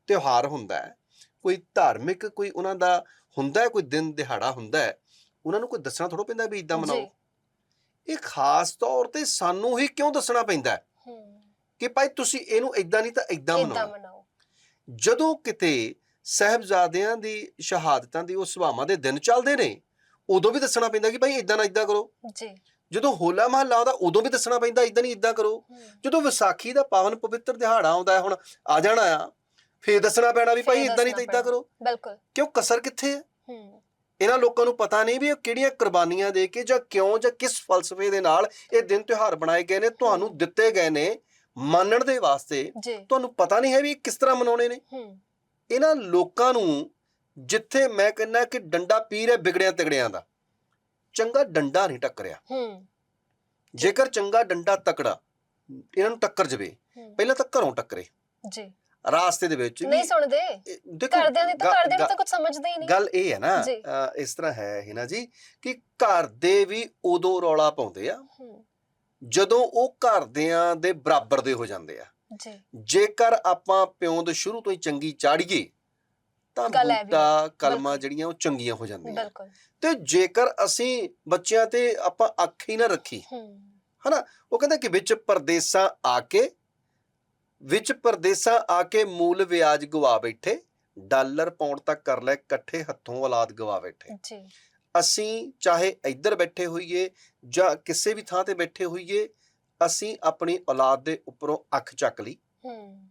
[SPEAKER 1] ਤਿਉਹਾਰ ਹੁੰਦਾ ਹੈ ਕੋਈ ਧਾਰਮਿਕ ਕੋਈ ਉਹਨਾਂ ਦਾ ਹੁੰਦਾ ਹੈ ਕੋਈ ਦਿਨ ਦਿਹਾੜਾ ਹੁੰਦਾ ਹੈ ਉਹਨਾਂ ਨੂੰ ਕੋਈ ਦੱਸਣਾ ਥੋੜੋ ਪੈਂਦਾ ਵੀ ਇਦਾਂ ਮਨਾਓ। ਇਹ ਖਾਸ ਤੌਰ ਤੇ ਸਾਨੂੰ ਹੀ ਕਿਉਂ ਦੱਸਣਾ ਪੈਂਦਾ ਹੈ? ਕਿ ਭਾਈ ਤੁਸੀਂ ਇਹਨੂੰ ਇਦਾਂ ਨਹੀਂ ਤਾਂ ਇਦਾਂ ਮਨਾਓ। ਜਦੋਂ ਕਿਤੇ ਸਹਿਬਜ਼ਾਦਿਆਂ ਦੀ ਸ਼ਹਾਦਤਾਂ ਦੀ ਉਹ ਸਭਾਵਾਂ ਦੇ ਦਿਨ ਚੱਲਦੇ ਨੇ ਉਦੋਂ ਵੀ ਦੱਸਣਾ ਪੈਂਦਾ ਕਿ ਭਾਈ ਇਦਾਂ ਨਾ ਇਦਾਂ ਕਰੋ।
[SPEAKER 2] ਜੀ।
[SPEAKER 1] ਜਦੋਂ ਹੋਲਾ ਮਹੱਲਾ ਆਉਂਦਾ ਉਦੋਂ ਵੀ ਦੱਸਣਾ ਪੈਂਦਾ ਇਦਾਂ ਨਹੀਂ ਇਦਾਂ ਕਰੋ। ਜਦੋਂ ਵਿਸਾਖੀ ਦਾ ਪਾਵਨ ਪਵਿੱਤਰ ਦਿਹਾੜਾ ਆਉਂਦਾ ਹੁਣ ਆ ਜਾਣਾ ਆ ਫੇਰ ਦੱਸਣਾ ਪੈਣਾ ਵੀ ਭਾਈ ਇਦਾਂ ਨਹੀਂ ਤਾਂ ਇਦਾਂ ਕਰੋ।
[SPEAKER 2] ਬਿਲਕੁਲ।
[SPEAKER 1] ਕਿਉਂ ਕਸਰ ਕਿੱਥੇ ਹੈ?
[SPEAKER 2] ਹੂੰ।
[SPEAKER 1] ਇਹਨਾਂ ਲੋਕਾਂ ਨੂੰ ਪਤਾ ਨਹੀਂ ਵੀ ਇਹ ਕਿਹੜੀਆਂ ਕੁਰਬਾਨੀਆਂ ਦੇ ਕੇ ਜਾਂ ਕਿਉਂ ਜਾਂ ਕਿਸ ਫਲਸਫੇ ਦੇ ਨਾਲ ਇਹ ਦਿਨ ਤਿਉਹਾਰ ਬਣਾਏ ਗਏ ਨੇ ਤੁਹਾਨੂੰ ਦਿੱਤੇ ਗਏ ਨੇ ਮੰਨਣ ਦੇ ਵਾਸਤੇ। ਤੁਹਾਨੂੰ ਪਤਾ ਨਹੀਂ ਹੈ ਵੀ ਇਹ ਕਿਸ ਤਰ੍ਹਾਂ ਮਨਾਉਣੇ ਨੇ।
[SPEAKER 2] ਹੂੰ।
[SPEAKER 1] ਇਹਨਾਂ ਲੋਕਾਂ ਨੂੰ ਜਿੱਥੇ ਮੈਂ ਕਹਿੰਦਾ ਕਿ ਡੰਡਾ ਪੀਰ ਹੈ ਵਿਗੜਿਆਂ ਤਿਗੜਿਆਂ ਦਾ ਚੰਗਾ ਡੰਡਾ ਨਹੀਂ ਟੱਕਰਿਆ।
[SPEAKER 2] ਹੂੰ।
[SPEAKER 1] ਜੇਕਰ ਚੰਗਾ ਡੰਡਾ ਤਕੜਾ ਇਹਨਾਂ ਨੂੰ ਟੱਕਰ ਜਵੇ ਪਹਿਲਾਂ ਤਾਂ ਘਰੋਂ ਟੱਕਰੇ।
[SPEAKER 2] ਜੀ।
[SPEAKER 1] ਰਾਸਤੇ ਦੇ ਵਿੱਚ
[SPEAKER 2] ਨਹੀਂ ਸੁਣਦੇ। ਘਰਦਿਆਂ ਦੀ ਤਾਂ
[SPEAKER 1] ਗ-
[SPEAKER 2] ਘਰਦੇ ਵੀ
[SPEAKER 1] ਗ-
[SPEAKER 2] ਤਾਂ ਕੁਝ ਸਮਝਦੇ ਹੀ ਨਹੀਂ।
[SPEAKER 1] ਗੱਲ ਇਹ ਹੈ ਨਾ ਇਸ ਤਰ੍ਹਾਂ ਹੈ ਹੀ ਨਾ ਜੀ ਕਿ ਘਰ ਦੇ ਵੀ ਉਦੋਂ ਰੌਲਾ ਪਾਉਂਦੇ ਆ
[SPEAKER 2] ਹੂੰ।
[SPEAKER 1] ਜਦੋਂ ਉਹ ਘਰਦਿਆਂ ਦੇ ਬਰਾਬਰ ਦੇ ਹੋ ਜਾਂਦੇ ਆ।
[SPEAKER 2] ਜੀ।
[SPEAKER 1] ਜੇਕਰ ਆਪਾਂ ਪਿਉਂਦ ਸ਼ੁਰੂ ਤੋਂ ਹੀ ਚੰਗੀ ਚਾੜੀਏ ਤਾਂ ਬੂਟਾ ਕਲਮਾਂ। ਜਿਹੜੀਆਂ ਉਹ ਚੰਗੀਆਂ ਹੋ ਜਾਂਦੀਆਂ
[SPEAKER 2] ਬਿਲਕੁਲ।
[SPEAKER 1] ਤੇ ਜੇਕਰ ਅਸੀਂ ਬੱਚਿਆਂ ਤੇ ਆਪਾਂ ਅੱਖ ਹੀ ਨਾ ਰੱਖੀ
[SPEAKER 2] ਹੂੰ।
[SPEAKER 1] ਉਹ ਕਹਿੰਦਾ ਕਿ ਵਿੱਚ ਪਰਦੇਸਾਂ ਆ ਕੇ ਵਿੱਚ ਪਰਦੇਸਾਂ ਆ ਕੇ ਮੂਲ ਵਿਆਜ ਗਵਾ ਬੈਠੇ ਡਾਲਰ ਪਾਉਂਡ ਤੱਕ ਕਰ ਲੈ ਇਕੱਠੇ ਹੱਥੋਂ ਔਲਾਦ ਗਵਾ ਬੈਠੇ।
[SPEAKER 2] ਜੀ।
[SPEAKER 1] ਅਸੀਂ ਚਾਹੇ ਇੱਧਰ ਬੈਠੇ ਹੋਈਏ ਜਾਂ ਕਿਸੇ ਵੀ ਥਾਂ ਤੇ ਬੈਠੇ ਹੋਈਏ ਅਸੀਂ ਆਪਣੀ ਔਲਾਦ ਦੇ ਉੱਪਰੋਂ ਅੱਖ ਚੱਕ ਲਈ।
[SPEAKER 2] ਹੂੰ।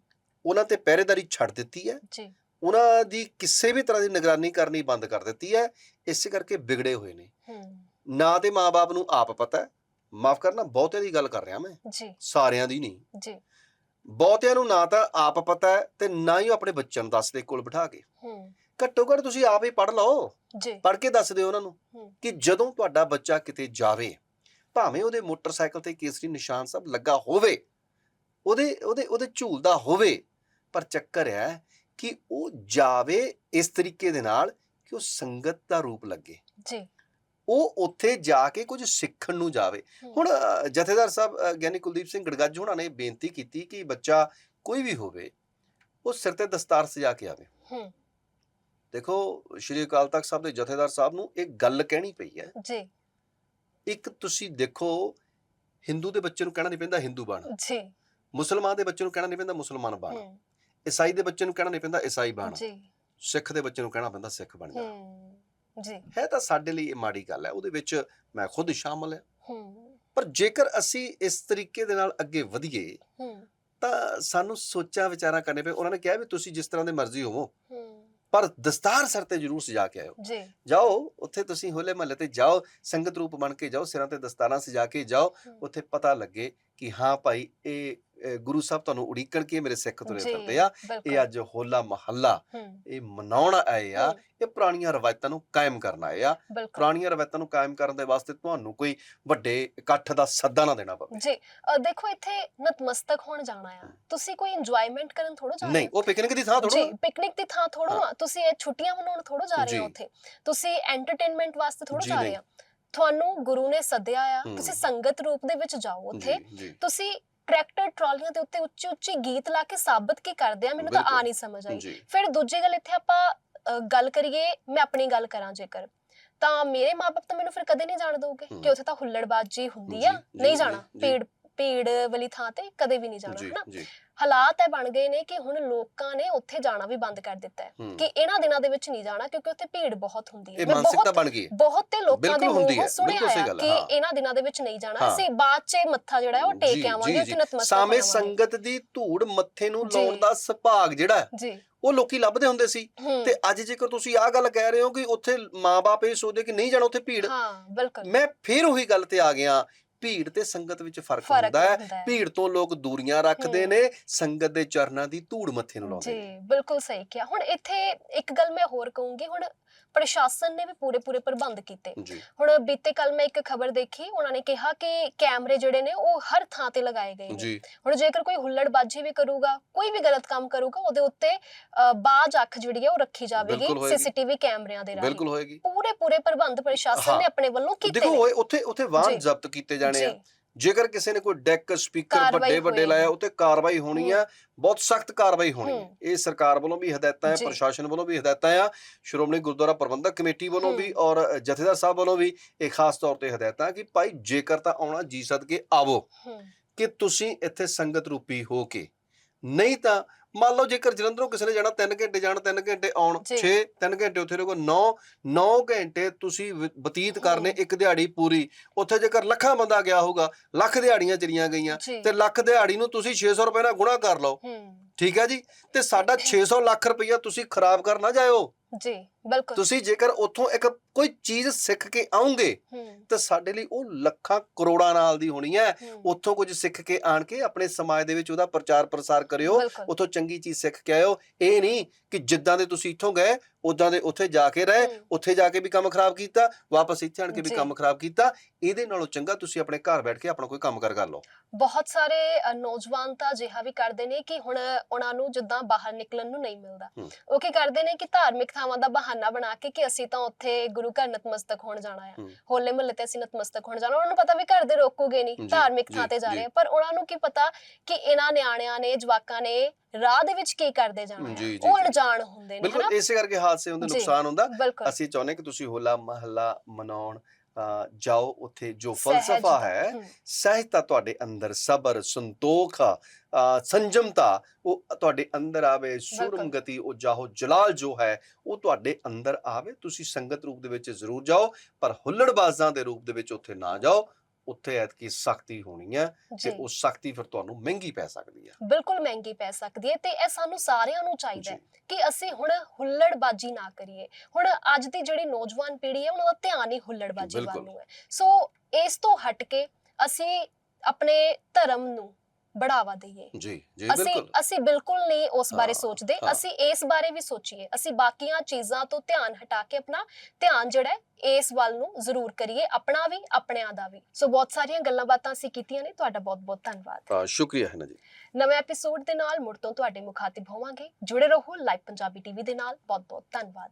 [SPEAKER 1] ਉਹਨਾਂ ਤੇ ਪਹਿਰੇਦਾਰੀ ਛੱਡ ਦਿੱਤੀ ਹੈ।
[SPEAKER 2] ਜੀ।
[SPEAKER 1] ਉਹਨਾਂ ਦੀ ਕਿਸੇ ਵੀ ਤਰ੍ਹਾਂ ਦੀ ਨਿਗਰਾਨੀ ਕਰਨੀ ਬੰਦ ਕਰ ਦਿੱਤੀ ਹੈ। ਇਸੇ ਕਰਕੇ ਵਿਗੜੇ ਹੋਏ ਨੇ।
[SPEAKER 2] ਹੂੰ।
[SPEAKER 1] ਨਾ ਤੇ ਮਾਪੇ ਨੂੰ ਆਪ ਪਤਾ ਹੈ। ਮਾਫ ਕਰਨਾ ਬਹੁਤਿਆਂ ਦੀ ਗੱਲ ਕਰ ਰਿਹਾ ਮੈਂ।
[SPEAKER 2] ਜੀ।
[SPEAKER 1] ਸਾਰਿਆਂ ਦੀ ਨਹੀਂ।
[SPEAKER 2] ਜੀ।
[SPEAKER 1] ਬਹੁਤਿਆਂ ਨੂੰ ਨਾ ਤਾਂ ਆਪ ਪਤਾ ਹੈ ਤੇ ਨਾ ਹੀ ਉਹ ਆਪਣੇ ਬੱਚਿਆਂ ਨੂੰ ਦੱਸਦੇ ਕੋਲ ਬਿਠਾ ਕੇ।
[SPEAKER 2] ਹੂੰ।
[SPEAKER 1] ਘੱਟੋ ਘੱਟ ਤੁਸੀਂ ਆਪ ਹੀ ਪੜ੍ਹ ਲਓ।
[SPEAKER 2] ਜੀ।
[SPEAKER 1] ਪੜ੍ਹ ਕੇ ਦੱਸ ਦਿਓ ਉਹਨਾਂ ਨੂੰ। ਕਿ ਜਦੋਂ ਤੁਹਾਡਾ ਬੱਚਾ ਕਿਤੇ ਜਾਵੇ ਭਾਵੇਂ ਉਹਦੇ ਮੋਟਰਸਾਈਕਲ ਤੇ ਕੇਸਰੀ ਨਿਸ਼ਾਨ ਸਭ ਲੱਗਾ ਹੋਵੇ ਉਹਦੇ ਉਹਦੇ ਉਹਦੇ ਝੂਲਦਾ ਹੋਵੇ ਪਰ ਚੱਕਰ ਹੈ ਕਿ ਉਹ ਜਾਵੇ ਇਸ ਤਰੀਕੇ ਦੇ ਨਾਲ ਕਿ ਉਹ ਸੰਗਤ ਦਾ ਰੂਪ ਲੱਗੇ।
[SPEAKER 2] ਜੀ।
[SPEAKER 1] ਉਹ ਉੱਥੇ ਜਾ ਕੇ ਕੁਝ ਸਿੱਖਣ ਨੂੰ ਜਾਵੇ। ਹੁਣ ਜਥੇਦਾਰ ਸਾਹਿਬ ਗਿਆਨੀ ਕੁਲਦੀਪ ਸਿੰਘ ਗੜਗੱਜ ਹੋਣਾ ਨੇ ਬੇਨਤੀ ਕੀਤੀ ਕਿ ਬੱਚਾ ਕੋਈ ਵੀ ਹੋਵੇ ਉਹ ਸਿਰ ਤੇ ਦਸਤਾਰ ਸਜਾ ਕੇ ਆਵੇ।
[SPEAKER 2] ਹੂੰ।
[SPEAKER 1] ਦੇਖੋ ਸ਼੍ਰੀ ਅਕਾਲ ਤਖਤ ਸਾਹਿਬ ਦੇ ਜਥੇਦਾਰ ਸਾਹਿਬ ਨੂੰ ਇੱਕ ਗੱਲ ਕਹਿਣੀ ਪਈ ਹੈ।
[SPEAKER 2] ਜੀ।
[SPEAKER 1] ਇੱਕ ਤੁਸੀਂ ਦੇਖੋ ਹਿੰਦੂ ਦੇ ਬੱਚੇ ਨੂੰ ਕਹਿਣਾ ਨਹੀਂ ਪੈਂਦਾ ਹਿੰਦੂ ਬਣ।
[SPEAKER 2] ਜੀ।
[SPEAKER 1] ਮੁਸਲਮਾਨ ਦੇ ਬੱਚੇ ਨੂੰ ਕਹਿਣਾ ਨਹੀਂ ਪੈਂਦਾ ਮੁਸਲਮਾਨ ਬਣ। ਈਸਾਈ ਦੇ ਬੱਚੇ ਨੂੰ ਕਹਿਣਾ ਨਹੀਂ ਪੈਂਦਾ ਈਸਾਈ ਬਣ।
[SPEAKER 2] ਜੀ।
[SPEAKER 1] ਸਿੱਖ ਦੇ ਬੱਚੇ ਨੂੰ ਕਹਿਣਾ ਪੈਂਦਾ ਸਿੱਖ ਬਣ ਜਾ।
[SPEAKER 2] ਹੂੰ। ਜੀ।
[SPEAKER 1] ਹੈ ਤਾਂ ਸਾਡੇ ਲਈ ਇਹ ਮਾੜੀ ਗੱਲ ਹੈ ਉਹਦੇ ਵਿੱਚ ਮੈਂ ਖੁਦ ਸ਼ਾਮਲ ਹਾਂ।
[SPEAKER 2] ਹੂੰ।
[SPEAKER 1] ਪਰ ਜੇਕਰ ਅਸੀਂ ਇਸ ਤਰੀਕੇ ਦੇ ਨਾਲ ਅੱਗੇ ਵਧੀਏ
[SPEAKER 2] ਹੂੰ।
[SPEAKER 1] ਤਾਂ ਸਾਨੂੰ ਸੋਚਾਂ ਵਿਚਾਰਾਂ ਕਰਨੇ ਪਏ ਉਹਨਾਂ ਨੇ ਕਿਹਾ ਵੀ ਤੁਸੀਂ ਜਿਸ ਤਰ੍ਹਾਂ ਦੇ ਮਰਜ਼ੀ ਹੋਵੋ।
[SPEAKER 2] ਹੂੰ।
[SPEAKER 1] ਪਰ ਦਸਤਾਰ ਸਿਰ ਤੇ ਜ਼ਰੂਰ ਸਜਾ ਕੇ ਆਇਓ।
[SPEAKER 2] ਜੀ।
[SPEAKER 1] ਜਾਓ ਉੱਥੇ ਤੁਸੀਂ ਹੋਲੇ ਮਹੱਲੇ ਤੇ ਜਾਓ ਸੰਗਤ ਰੂਪ ਬਣ ਕੇ ਜਾਓ ਸਿਰਾਂ ਤੇ ਦਸਤਾਰਾਂ ਸਜਾ ਕੇ ਜਾਓ ਉੱਥੇ ਪਤਾ ਲੱਗੇ ਕਿ ਹਾਂ ਭਾਈ ਇਹ ਗੁਰੂ ਸਾਹਿਬ ਤੁਹਾਨੂੰ ਉਡੀਕਣ ਕੀ ਮੇਰੇ ਸਿੱਖ ਤੁਰੇ
[SPEAKER 2] ਜੀ,
[SPEAKER 1] ਫਿਰਦੇ ਆ। ਇਹ ਅੱਜ ਹੋਲਾ ਮਹੱਲਾ
[SPEAKER 2] ਹੂੰ।
[SPEAKER 1] ਇਹ ਮਨਾਉਣ ਆਏ ਆ
[SPEAKER 2] ਹੂੰ,
[SPEAKER 1] ਇਹ ਪੁਰਾਣੀਆਂ ਰਵਾਇਤਾਂ ਨੂੰ ਕਾਇਮ ਕਰਨ ਆਏ ਆ। ਪੁਰਾਣੀਆਂ ਰਵਾਇਤਾਂ ਨੂੰ ਕਾਇਮ ਕਰਨ ਦੇ ਵਾਸਤੇ ਤੁਹਾਨੂੰ ਕੋਈ ਵੱਡੇ ਇਕੱਠ ਦਾ ਸੱਦਾ ਨਾ ਦੇਣਾ ਪਵੇ।
[SPEAKER 2] ਜੀ ਦੇਖੋ ਇੱਥੇ ਨਤਮਸਤਕ ਹੋਣ ਜਾਣਾ ਆ। ਤੁਸੀਂ ਕੋਈ ਇੰਜੋਇਮੈਂਟ ਕਰਨ ਥੋੜਾ ਜਾ ਰਹੇ
[SPEAKER 1] ਨਹੀਂ ਉਹ ਪਿਕਨਿਕ ਦੀ ਥਾਂ
[SPEAKER 2] ਜੀ
[SPEAKER 1] ਥੋੜਾ
[SPEAKER 2] ਪਿਕਨਿਕ ਦੀ ਥਾਂ ਥੋੜਾ ਆ ਤੁਸੀਂ ਇਹ ਛੁੱਟੀਆਂ ਮਨਾਉਣ ਥੋੜਾ ਜਾ ਰਹੇ
[SPEAKER 1] ਜੀ।
[SPEAKER 2] ਹੋ ਉੱਥੇ। ਤੁਸੀਂ ਐਂਟਰਟੇਨਮੈਂਟ ਵਾਸਤੇ ਥੋੜਾ
[SPEAKER 1] ਜੀ,
[SPEAKER 2] ਜਾ ਰਹੇ। ਆ। ਤੁਹਾਨੂੰ ਗੁਰੂ ਨੇ ਸੱਦਿਆ ਆ।
[SPEAKER 1] ਹੂੰ।
[SPEAKER 2] ਤੁਸੀਂ ਸੰਗਤ ਰੂਪ ਦੇ ਵਿੱਚ ਜਾਓ ਉੱਥੇ।
[SPEAKER 1] ਜੀ ਜੀ।
[SPEAKER 2] ਤੁਸੀਂ ਟਰੈਕਟਰ ਟਰਾਲੀਆਂ ਦੇ ਉੱਤੇ ਉੱਚੀ ਉੱਚੀ ਗੀਤ ਲਾ ਕੇ ਸਾਬਤ ਕੀ ਕਰਦੇ ਆ ਮੈਨੂੰ ਤਾਂ ਆ। ਨਹੀਂ ਸਮਝ ਆਈ ਫਿਰ ਦੂਜੀ ਗੱਲ ਇੱਥੇ ਆਪਾਂ ਗੱਲ ਕਰੀਏ ਮੈਂ ਆਪਣੀ ਗੱਲ ਕਰਾਂ ਜੇਕਰ ਤਾਂ ਮੇਰੇ ਮਾਪੇ ਤਾਂ ਮੈਨੂੰ ਫਿਰ ਕਦੇ ਨਹੀਂ ਜਾਣ ਦੋਗੇ
[SPEAKER 1] ਹੂੰ।
[SPEAKER 2] ਕਿ ਉੱਥੇ ਤਾਂ ਹੁੱਲੜਬਾਜੀ ਹੁੰਦੀ ਆ ਨਹੀਂ ਜਾਣਾ। ਭੀੜ ਭੀੜ ਵਾਲੀ ਥਾਂ ਤੇ ਕਦੇ ਵੀ ਨਹੀਂ ਜਾਣਾ
[SPEAKER 1] ਜੀ
[SPEAKER 2] ਹਨਾ
[SPEAKER 1] ਜੀ
[SPEAKER 2] ਹਾਲਾਤ ਇਹ ਬਣ ਗਏ ਨੇ ਕਿ ਹੁਣ ਲੋਕਾਂ ਨੇ ਉੱਥੇ ਜਾਣਾ ਵੀ ਬੰਦ ਕਰ ਦਿੱਤਾ ਹੈ। ਕਿ ਇਹਨਾਂ ਦਿਨਾਂ ਦੇ ਵਿੱਚ ਨਹੀਂ ਜਾਣਾ ਕਿਉਂਕਿ ਉੱਥੇ ਭੀੜ ਬਹੁਤ ਹੁੰਦੀ ਹੈ ਮੈਂ
[SPEAKER 1] ਮਾਨਸਿਕਤਾ
[SPEAKER 2] ਬਹੁਤ
[SPEAKER 1] ਬਣ ਗਈ ਹੈ
[SPEAKER 2] ਬਹੁਤ ਤੇ ਲੋਕਾਂ ਦੇ
[SPEAKER 1] ਬਿਲਕੁਲ ਹੁੰਦੀ
[SPEAKER 2] ਮੂੰਹੋਂ
[SPEAKER 1] ਹੈ,
[SPEAKER 2] ਸੁਣਿਆ
[SPEAKER 1] ਬਿਲਕੁਲ ਸਹੀ
[SPEAKER 2] ਆ
[SPEAKER 1] ਗੱਲ
[SPEAKER 2] ਕਿ
[SPEAKER 1] ਹੈ, ਹਾਂ।
[SPEAKER 2] ਇਹਨਾਂ ਦਿਨਾਂ ਦੇ ਵਿੱਚ ਨਹੀਂ ਜਾਣਾ
[SPEAKER 1] ਹਾਂ।
[SPEAKER 2] ਅਸੀਂ ਬਾਅਦ 'ਚ ਮੱਥਾ ਜਿਹੜਾ ਹੈ ਉਹ ਟੇਕ
[SPEAKER 1] ਜੀ,
[SPEAKER 2] ਕੇ ਆਵਾਂਗੇ
[SPEAKER 1] ਜੀ, ਜੀ।
[SPEAKER 2] ਨਤਮਸਤਕ
[SPEAKER 1] ਸਾਵੇਂ
[SPEAKER 2] ਹੋਵਾਂਗੇ।
[SPEAKER 1] ਸੰਗਤ ਦੀ ਧੂੜ ਮੱਥੇ ਨੂੰ
[SPEAKER 2] ਜੀ।
[SPEAKER 1] ਲਾਉਣ ਦਾ ਸੁਭਾਗ ਜਿਹੜਾ ਹੈ,
[SPEAKER 2] ਜੀ
[SPEAKER 1] ਉਹ ਲੋਕੀ ਲੱਭਦੇ ਹੁੰਦੇ ਸੀ
[SPEAKER 2] ਹੂੰ
[SPEAKER 1] ਤੇ ਅੱਜ ਜੇਕਰ ਤੁਸੀਂ ਆਹ ਗੱਲ ਕਹਿ ਰਹੇ ਹੋ ਕਿ ਉੱਥੇ ਮਾਪੇ ਇਹ ਸੋਚਦੇ ਕਿ ਨਹੀਂ ਜਾਣਾ ਉੱਥੇ ਭੀੜ
[SPEAKER 2] ਹਾਂ ਬਿਲਕੁਲ
[SPEAKER 1] ਮੈਂ ਫੇਰ ਉਹੀ ਗੱਲ ਤੇ ਆ ਗਿਆ ਭੀੜ ਤੇ ਸੰਗਤ ਵਿੱਚ ਫ਼ਰਕ ਹੁੰਦਾ ਹੈ। ਭੀੜ ਤੋਂ ਲੋਕ ਦੂਰੀਆਂ ਰੱਖਦੇ। ਨੇ ਸੰਗਤ ਦੇ ਚਰਨਾਂ ਦੀ ਧੂੜ ਮੱਥੇ ਨੂੰ ਲਾਉਂਦੇ
[SPEAKER 2] ਜੀ ਬਿਲਕੁਲ ਸਹੀ ਕਿਹਾ। ਹੁਣ ਇੱਥੇ ਇੱਕ ਗੱਲ ਮੈਂ ਹੋਰ ਕਹੂੰਗੀ। ਹੁਣ ਪ੍ਰਸ਼ਾਸਨ ਨੇ ਵੀ ਪੂਰੇ ਪੂਰੇ ਪ੍ਰਬੰਧ ਕੀਤੇ। ਹੁਣ ਬੀਤੇ ਕੱਲ ਮੈਂ ਇੱਕ ਖਬਰ ਦੇਖੀ ਉਹਨਾਂ ਨੇ ਕਿਹਾ ਕਿ ਕੈਮਰੇ ਜਿਹੜੇ ਨੇ ਉਹ ਹਰ ਥਾਂ ਤੇ ਲਗਾਏ ਗਏ ਨੇ। ਹੁਣ ਜੇਕਰ ਕੋਈ ਹੁੱਲੜਬਾਜ਼ੀ ਵੀ ਕਰੂਗਾ ਕੋਈ ਵੀ ਗਲਤ ਕੰਮ ਕਰੂਗਾ ਉਹਦੇ ਉੱਤੇ ਬਾਜ਼ ਅੱਖ ਜਿਹੜੀ ਹੈ ਉਹ ਰੱਖੀ ਜਾਵੇਗੀ। ਸੀਸੀਟੀਵੀ ਕੈਮਰਿਆਂ ਦੇ ਰਾਹੀਂ।
[SPEAKER 1] ਬਿਲਕੁਲ ਹੋਏਗੀ।
[SPEAKER 2] ਪੂਰੇ ਪੂਰੇ ਪ੍ਰਬੰਧ ਪ੍ਰਸ਼ਾਸਨ। ਨੇ ਆਪਣੇ ਵੱਲੋਂ ਕੀਤੇ
[SPEAKER 1] ਦੇਖੋ ਉੱਥੇ ਉੱਥੇ ਵਾਹਨ। ਜ਼ਬਤ ਕੀਤੇ ਜਾਣੇ ਆ। ਜੇਕਰ ਕਿਸੇ ਨੇ ਕੋਈ ਡੈਕ ਸਪੀਕਰ ਵੱਡੇ ਵੱਡੇ। ਲਾਇਆ ਉੱਤੇ ਕਾਰਵਾਈ ਹੋਣੀ ਆ ਬਹੁਤ ਸਖਤ ਕਾਰਵਾਈ ਹੋਣੀ। ਇਹ ਸਰਕਾਰ ਵੱਲੋਂ ਵੀ ਹਦਾਇਤਾਂ
[SPEAKER 2] ਜੀ।
[SPEAKER 1] ਪ੍ਰਸ਼ਾਸਨ ਵੱਲੋਂ ਵੀ ਹਦਾਇਤਾਂ ਆ ਸ਼੍ਰੋਮਣੀ ਗੁਰਦੁਆਰਾ ਪ੍ਰਬੰਧਕ ਕਮੇਟੀ ਵੱਲੋਂ। ਵੀ ਔਰ ਜਥੇਦਾਰ ਸਾਹਿਬ ਵੱਲੋਂ ਵੀ ਇਹ ਖਾਸ ਤੌਰ ਤੇ ਹਦਾਇਤਾਂ ਕਿ ਭਾਈ ਜੇਕਰ ਤਾਂ ਆਉਣਾ ਜੀ ਸਦਕੇ ਆਵੋ ਕਿ ਤੁਸੀਂ ਇੱਥੇ ਸੰਗਤ ਰੂਪੀ ਹੋ ਕੇ ਨਹੀਂ ਤਾਂ ਮੰਨ ਲਓ ਜੇਕਰ ਜਲੰਧਰੋਂ ਕਿਸੇ ਨੇ ਜਾਣਾ 3 ਘੰਟੇ ਜਾਣ 3 ਘੰਟੇ ਆਉਣ
[SPEAKER 2] ਜੀ।
[SPEAKER 1] 6 3 ਘੰਟੇ ਉੱਥੇ ਰਹੋ 9 9 ਘੰਟੇ ਤੁਸੀਂ ਬਤੀਤ ਕਰਨੇ। ਇੱਕ ਦਿਹਾੜੀ ਪੂਰੀ। ਉੱਥੇ ਜੇਕਰ ਲੱਖਾਂ ਬੰਦਾ ਗਿਆ ਹੋਊਗਾ ਲੱਖ ਦਿਹਾੜੀਆਂ ਚਲੀਆਂ ਗਈਆਂ ਤੇ ਲੱਖ ਦਿਹਾੜੀ ਨੂੰ ਤੁਸੀਂ 600 ਰੁਪਏ ਨਾਲ ਗੁਣਾ ਕਰ ਲਓ। ਠੀਕ ਹੈ ਜੀ? ਤੇ ਸਾਡਾ 600 ਲੱਖ ਰੁਪਈਆ ਤੁਸੀਂ ਖਰਾਬ ਕਰ ਨਾ ਜਾਇਓ।
[SPEAKER 2] ਜੀ ਬਿਲਕੁਲ।
[SPEAKER 1] ਤੁਸੀਂ ਜੇਕਰ ਉੱਥੋਂ ਇੱਕ ਕੋਈ ਚੀਜ਼ ਸਿੱਖ ਕੇ ਆਉਂਗੇ ਤਾਂ ਸਾਡੇ ਲਈ ਉਹ ਲੱਖਾਂ ਕਰੋੜਾਂ ਨਾਲ ਦੀ ਹੋਣੀ ਹੈ। ਉੱਥੋਂ ਕੁਝ ਸਿੱਖ ਕੇ ਆਣ ਕੇ ਆਪਣੇ ਸਮਾਜ ਦੇ ਵਿੱਚ ਉਹਦਾ ਪ੍ਰਚਾਰ ਪ੍ਰਸਾਰ ਕਰਿਓ ਉੱਥੋਂ ਚੰਗੀ ਚੀਜ਼ ਸਿੱਖ ਕੇ ਆਇਓ। ਇਹ ਨਹੀਂ ਕਿ ਜਿੱਦਾਂ ਦੇ ਤੁਸੀਂ ਇੱਥੋਂ ਗਏ ਉਦਾਂ ਦੇ ਉੱਥੇ ਜਾ ਕੇ ਰਹੇ ਉੱਥੇ ਜਾ ਕੇ ਵੀ ਕੰਮ ਖਰਾਬ ਕੀਤਾ ਵਾਪਸ ਇੱਥੇ ਆਣ ਕੇ ਵੀ। ਕੰਮ ਖਰਾਬ ਕੀਤਾ ਇਹਦੇ ਨਾਲੋਂ ਚੰਗਾ ਤੁਸੀਂ ਆਪਣੇ ਘਰ ਬੈਠ ਕੇ ਆਪਣਾ ਕੋਈ ਕੰਮ ਕਰ ਕਰ ਲਓ।
[SPEAKER 2] ਬਹੁਤ ਸਾਰੇ ਨੌਜਵਾਨ ਤਾਂ ਅਜਿਹਾ ਵੀ ਕਰਦੇ ਨੇ ਕਿ ਹੁਣ ਉਹਨਾਂ ਨੂੰ ਜਿੱਦਾਂ ਬਾਹਰ ਨਿਕਲਣ ਨੂੰ ਨਹੀਂ ਮਿਲਦਾ। ਉਹ ਕੀ ਕਰਦੇ ਨੇ ਕਿ ਧਾਰਮਿਕ ਥਾਵਾਂ ਦਾ ਬਹਾਨਾ ਬਣਾ ਕੇ ਕਿ ਅਸੀਂ ਤਾਂ ਉੱਥੇ ਗੁਰੂ ਘਰ ਨਤਮਸਤਕ ਹੋਣ ਜਾਣਾ ਆ। ਹੋਲੇ ਮਹੱਲੇ ਤੇ ਅਸੀਂ ਨਤਮਸਤਕ ਹੋਣ ਜਾਣਾ ਉਹਨਾਂ ਨੂੰ ਪਤਾ ਵੀ ਘਰ ਦੇ ਰੋਕੋਗੇ ਨਹੀਂ ਧਾਰਮਿਕ ਥਾਂ ਤੇ ਜਾ। ਰਹੇ ਪਰ ਉਹਨਾਂ ਨੂੰ ਕੀ ਪਤਾ ਕਿ ਇਹਨਾਂ ਨਿਆਣਿਆਂ ਨੇ ਜਵਾਕਾਂ ਨੇ ਰਾਹ ਦੇ ਵਿੱਚ ਕੀ ਕਰਦੇ ਜਾਣਾ ਉਹ। ਅਣਜਾਣ ਹੁੰਦੇ ਨੇ
[SPEAKER 1] ਬਿਲਕੁਲ ਇਸੇ ਕਰਕੇ ਹਾਦਸੇ ਹੁੰਦੇ। ਨੁਕਸਾਨ ਹੁੰਦਾ ਅਸੀਂ ਚਾਹੁੰਦੇ ਕਿ ਤੁਸੀਂ ਹੋਲਾ ਮਹੱਲਾ ਮਨਾਉਣ ਜਾਓ ਉੱਥੇ ਜੋ ਫਲਸਫਾ ਹੈ ਸਹਿਜਤਾ ਤੁਹਾਡੇ ਅੰਦਰ ਸਬਰ ਸੰਤੋਖ ਸੰਜਮਤਾ ਉਹ ਤੁਹਾਡੇ ਅੰਦਰ ਆਵੇ ਸੂਰਮ। ਗਤੀ ਉਹ ਜਾਹੋ ਜਲਾਲ ਜੋ ਹੈ ਉਹ ਤੁਹਾਡੇ ਅੰਦਰ ਆਵੇ। ਤੁਸੀਂ ਸੰਗਤ ਰੂਪ ਦੇ ਵਿੱਚ ਜ਼ਰੂਰ ਜਾਓ ਪਰ ਹੁੱਲੜਬਾਜ਼ਾਂ ਦੇ ਰੂਪ ਦੇ ਵਿੱਚ ਉੱਥੇ ਨਾ ਜਾਓ। ਉੱਥੇ ਐਤਕੀ ਸਖਤੀ ਹੋਣੀ ਹੈ ਤੇ ਉਹ ਸਖਤੀ ਫਿਰ ਤੁਹਾਨੂੰ ਮਹਿੰਗੀ ਪੈ ਸਕਦੀ ਹੈ।
[SPEAKER 2] ਬਿਲਕੁਲ ਮਹਿੰਗੀ ਪੈ ਸਕਦੀ ਹੈ ਤੇ ਇਹ ਸਾਨੂੰ ਸਾਰਿਆਂ ਨੂੰ ਚਾਹੀਦਾ ਹੈ ਕਿ ਅਸੀਂ ਹੁਣ ਹੁੱਲੜਬਾਜੀ ਨਾ ਕਰੀਏ। ਹੁਣ ਅੱਜ ਦੀ ਜਿਹੜੀ ਨੌਜਵਾਨ ਪੀੜ੍ਹੀ ਹੈ ਉਹਨਾਂ ਦਾ ਧਿਆਨ ਹੀ ਹੁੱਲੜਬਾਜੀ ਵੱਲ। ਨੂੰ ਹੈ। ਸੋ ਇਸ ਤੋਂ ਹਟ ਕੇ ਅਸੀਂ ਆਪਣੇ ਧਰਮ ਨੂੰ ਬੜਾਵਾ ਦਈਏ।
[SPEAKER 1] ਜੀ ਜੀ
[SPEAKER 2] ਅਸੀਂ
[SPEAKER 1] ਬਿਲਕੁਲ।
[SPEAKER 2] ਅਸੀਂ ਬਿਲਕੁਲ ਨਹੀਂ ਉਸ ਬਾਰੇ ਸੋਚਦੇ। ਅਸੀਂ ਇਸ ਬਾਰੇ ਵੀ ਸੋਚੀਏ। ਅਸੀਂ ਬਾਕੀਆਂ ਚੀਜ਼ਾਂ ਤੋਂ ਧਿਆਨ ਹਟਾ ਕੇ ਆਪਣਾ ਧਿਆਨ ਜਿਹੜਾ ਹੈ ਇਸ ਵੱਲ ਨੂੰ ਜ਼ਰੂਰ ਕਰੀਏ ਆਪਣਾ ਵੀ ਆਪਣਿਆਂ ਦਾ ਵੀ। ਸੋ ਬਹੁਤ ਸਾਰੀਆਂ ਗੱਲਾਂ ਬਾਤਾਂ ਅਸੀਂ ਕੀਤੀਆਂ ਨੇ ਤੁਹਾਡਾ ਬਹੁਤ ਬਹੁਤ ਧੰਨਵਾਦ।
[SPEAKER 1] ਅ, ਸ਼ੁਕਰੀਆ ਹੈ ਨਾ ਜੀ।
[SPEAKER 2] ਨਵੇਂ ਐਪੀਸੋਡ ਦੇ ਨਾਲ ਮੁੜ ਤੋਂ ਤੁਹਾਡੇ ਮੁਖਾਤਿਬ ਹੋਵਾਂਗੇ। ਜੁੜੇ ਰਹੋ ਲਾਈਵ ਪੰਜਾਬੀ ਟੀਵੀ ਦੇ ਨਾਲ। ਬਹੁਤ ਬਹੁਤ ਧੰਨਵਾਦ।